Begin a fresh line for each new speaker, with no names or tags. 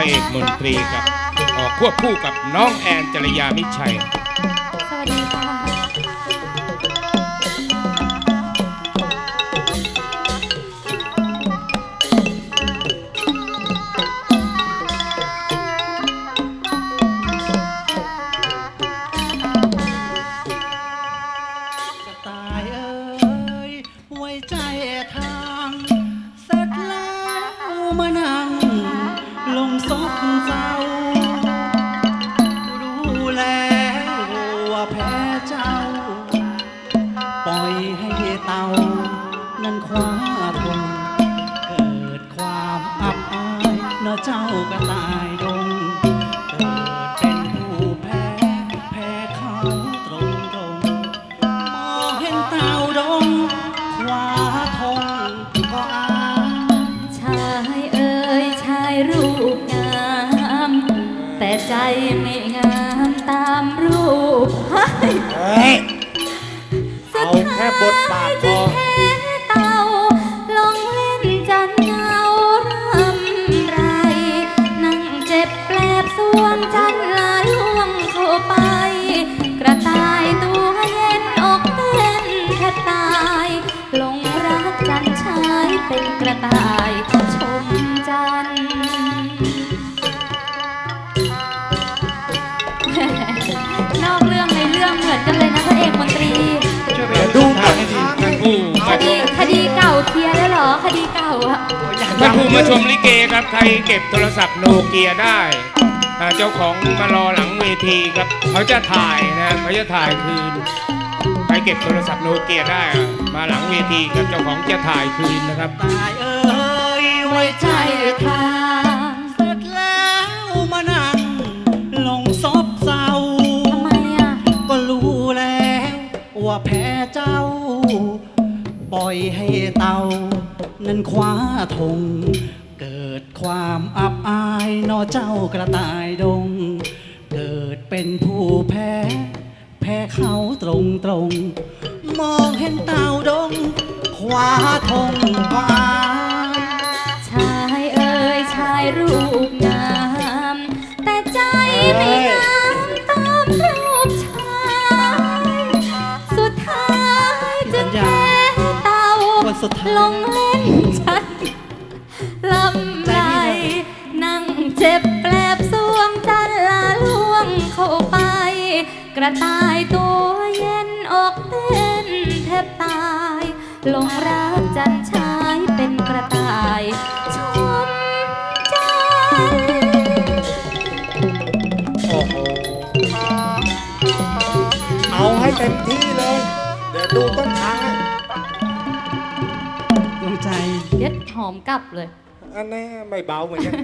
ระเอกมนตรีกับเอ่อควบคู่กับน้องแอนจรยามิชัย
สวัสดีค่ะ
กระตายเอ้ยไว้ใจทาง ลงศพเจ้ารู้แล้วว่าแพ้เจ้า ปล่อยให้เต่านั้นคว้าทงเกิดความอับอายนะเจ้ากระตายดงเกิดเป็นผู้แพ้ แพ้เขาตรงตรงมองเห็นเต่าดงคว้าทงก็อาย
ชายเอ่ยชายรูป ใจไม่งามตามรูปให้
เฮ้ย เอาแค่บทบาทพอ
แพ้เต่าลงเล่นจันเงารำไร นั่งเจ็บแปลบสวงจันลาล่วงเข้าไป กระต่ายตัวเย็นอกเต้นแทบตาย ลงรักจันชายเป็นกระต่ายชมจันทร์ เหรอคดีเก่าอะ
ท่านผู้มาชมลิเกครับ ใครเก็บโทรศัพท์โนเกียได้อ่าเจ้าของมารอหลังเวทีครับ เขาจะถ่ายนะเขาจะถ่ายคืน ใครเก็บโทรศัพท์โนเกียได้อะมาหลังเวทีครับเจ้าของจะถ่ายคืนนะครับ
ตายเอ้ยไว้ใจทางเสร็จแล้วมานั่งลงศพเศร้า
ทำไมอะ
ก็รู้แล้วว่าแพ้เจ้า ปล่อยให้เต่า นั้นคว้าธงเกิดความอับอายนอเจ้ากระต่ายดง เกิดเป็นผู้แพ้ แพ้เขาตรงตรงๆมองเห็นเต่าดง คว้าธงก็อาย
ชายเอ่ยชายรูปงามแต่ใจไม่งามตามรูปชายสุดท้ายจึงแพ้เต่า
วันสุดท้าย
ลงเล่ กระต่ายตัวเย็นอกเต้นแทบตายลงรักจันชายเป็นกระต่ายชมจันทร์
โอ้โหเอาให้เต็มที่เลย เดี๋ยวดูต้นทางอะ
ดวงใจ
เด็ดหอมกลับเลย
อันนี้ไม่เบาเหมือนกัน